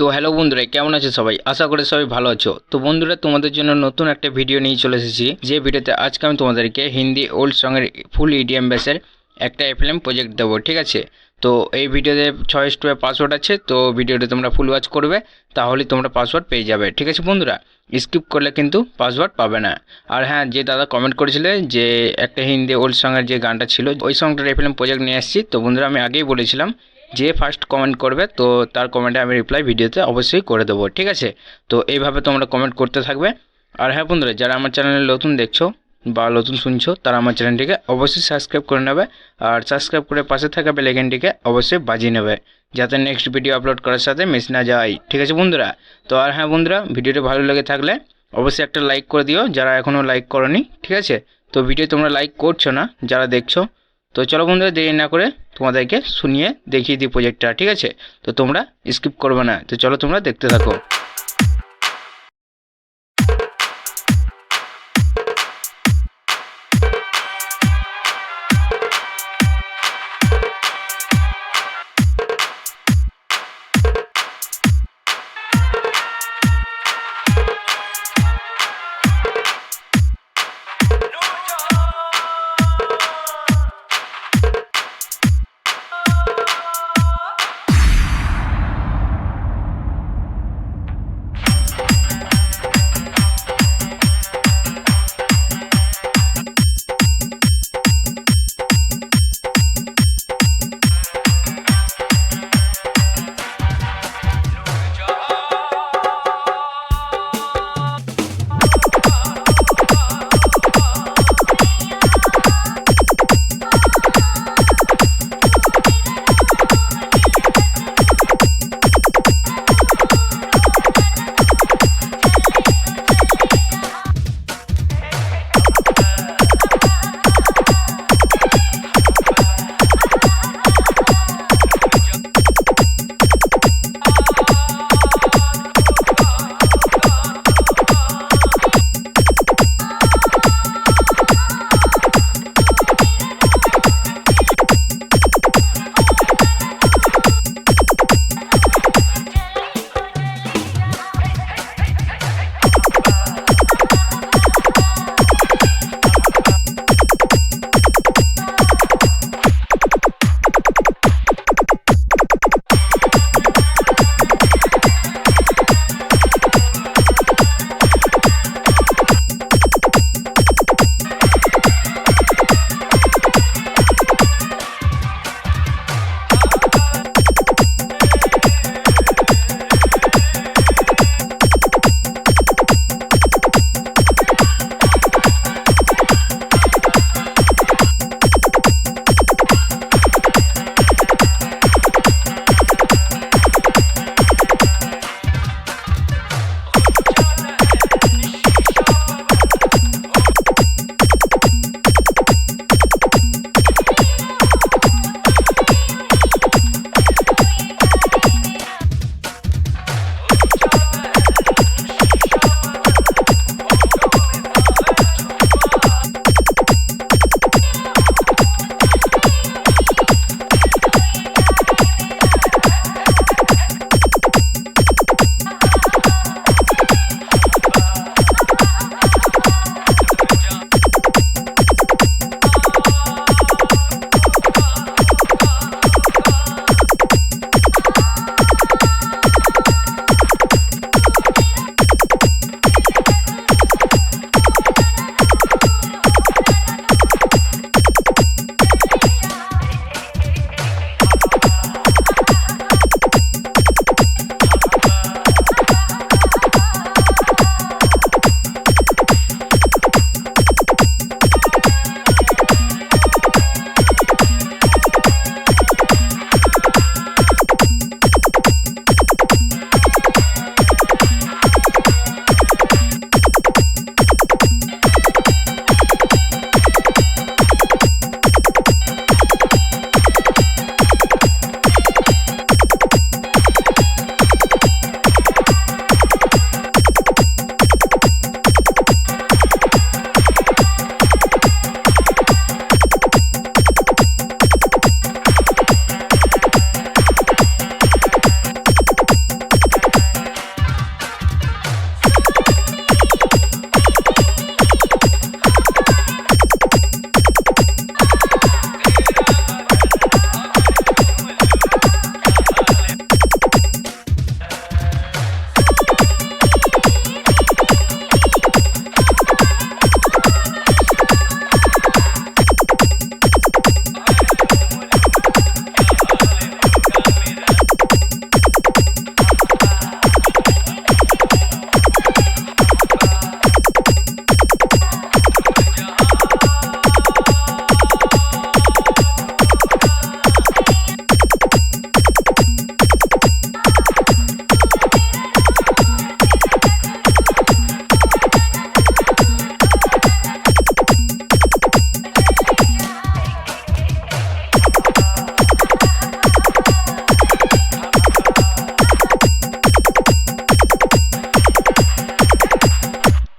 তো হ্যালো বন্ধুরা, কেমন আছে সবাই? আশা করি সবাই ভালো আছো। তো বন্ধুরা, তোমাদের জন্য নতুন একটা ভিডিও নিয়ে চলে এসেছি। যে ভিডিওতে আজকে আমি তোমাদেরকে হিন্দি ওল্ড সঙের ফুল ইডিএম বেসের একটা এফএলএম প্রজেক্ট দেবো, ঠিক আছে? তো এই ভিডিওতে ছয় স্টোয়ে পাসওয়ার্ড আছে, তো ভিডিওটা তোমরা ফুল ওয়াচ করবে, তাহলে তোমরা পাসওয়ার্ড পেয়ে যাবে, ঠিক আছে বন্ধুরা? স্কিপ করলে কিন্তু পাসওয়ার্ড পাবে না। আর হ্যাঁ যে দাদা কমেন্ট করেছিলে যে একটা হিন্দি ওল্ড সঙের যে গানটা ছিল, ওই সংটার এফএলএম প্রজেক্ট নিয়ে আসছি। তো বন্ধুরা, আমি আগেই বলেছিলাম যে ফার্স্ট কমেন্ট করবে, তো তার কমেন্টে আমি রিপ্লাই ভিডিওতে অবশ্যই করে দেবো, ঠিক আছে? তো এইভাবে তোমরা কমেন্ট করতে থাকবে। আর হ্যাঁ বন্ধুরা, যারা আমার চ্যানেলে নতুন দেখছ বা নতুন শুনছো, তারা আমার চ্যানেলটিকে অবশ্যই সাবস্ক্রাইব করে নেবে। আর সাবস্ক্রাইব করে পাশে থাকা বেলাইকেনটিকে অবশ্যই বাজিয়ে নেবে, যাতে নেক্সট ভিডিও আপলোড করার সাথে মিস না যায়, ঠিক আছে বন্ধুরা? তো আর হ্যাঁ বন্ধুরা, ভিডিওটি ভালো লেগে থাকলে অবশ্যই একটা লাইক করে দিও, যারা এখনও লাইক করনি, ঠিক আছে? তো ভিডিও তোমরা লাইক করছ না, যারা দেখছ তো চলো বন্ধুরা, দেরি না করে তোমাদেরকে শুনিয়ে দেখিয়ে দিই প্রজেক্টটা ঠিক আছে? তো তোমরা স্কিপ করবে না। তো চলো তোমরা দেখতে থাকো।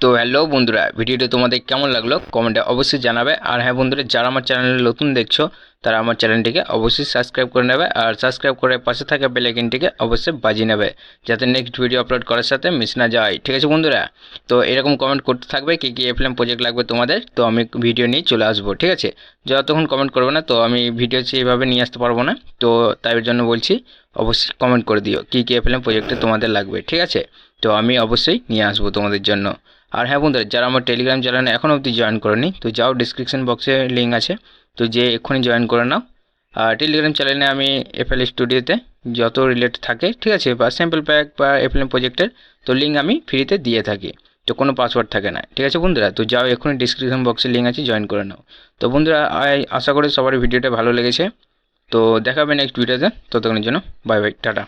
তো হ্যালো বন্ধুরা, ভিডিওটা তোমাদের কেমন লাগল কমেন্টে অবশ্যই জানাবে। আর হ্যাঁ বন্ধুরা, যারা আমার চ্যানেলে নতুন দেখছ, তারা আমার চ্যানেলটিকে অবশ্যই সাবস্ক্রাইব করে নেবে। আর সাবস্ক্রাইব করে পাশে থাকা বেলাইকিনটিকে অবশ্যই বাজিয়ে নেবে, যাতে নেক্সট ভিডিও আপলোড করার সাথে মিস না যায়। ঠিক আছে বন্ধুরা? তো এরকম কমেন্ট করতে থাকবে কী কী এফএলএম প্রজেক্ট লাগবে তোমাদের, তো আমি ভিডিও নিয়ে চলে আসব। ঠিক আছে? যতক্ষণ কমেন্ট করবে না, তো আমি ভিডিও সেইভাবে নিয়ে আসতে পারব না। তো তাই জন্য বলছি, অবশ্যই কমেন্ট করে দিও, কী কী এফএলএম প্রজেক্টে তোমাদের লাগবে। ঠিক আছে? তো আমি অবশ্যই নিয়ে আসব তোমাদের জন্য। আর হ্যাঁ বন্ধুরা, যারা আমার টেলিগ্রাম চ্যানেলে এখনও অবধি জয়েন করেনি, তো যাও ডিসক্রিপশন বক্সে লিঙ্ক আছে, তো যে এক্ষুনি জয়েন করে নাও। আর টেলিগ্রাম চ্যানেলে আমি এফএল স্টুডিওতে যত রিলেট থাকে, ঠিক আছে, বা স্যাম্পল প্যাক বা এফএল প্রজেক্টের তো লিঙ্ক আমি ফ্রিতে দিয়ে থাকি, তো কোনো পাসওয়ার্ড থাকে না, ঠিক আছে বন্ধুরা? তো যাও এক্ষুনি ডিসক্রিপশন বক্সে লিঙ্ক আছে জয়েন করে নাও। তো বন্ধুরা আশা করি সবার ভিডিওটা ভালো লেগেছে, তো দেখাবে নেক্সট ভিডিওতে ততক্ষণের জন্য বাই বাই টাটা।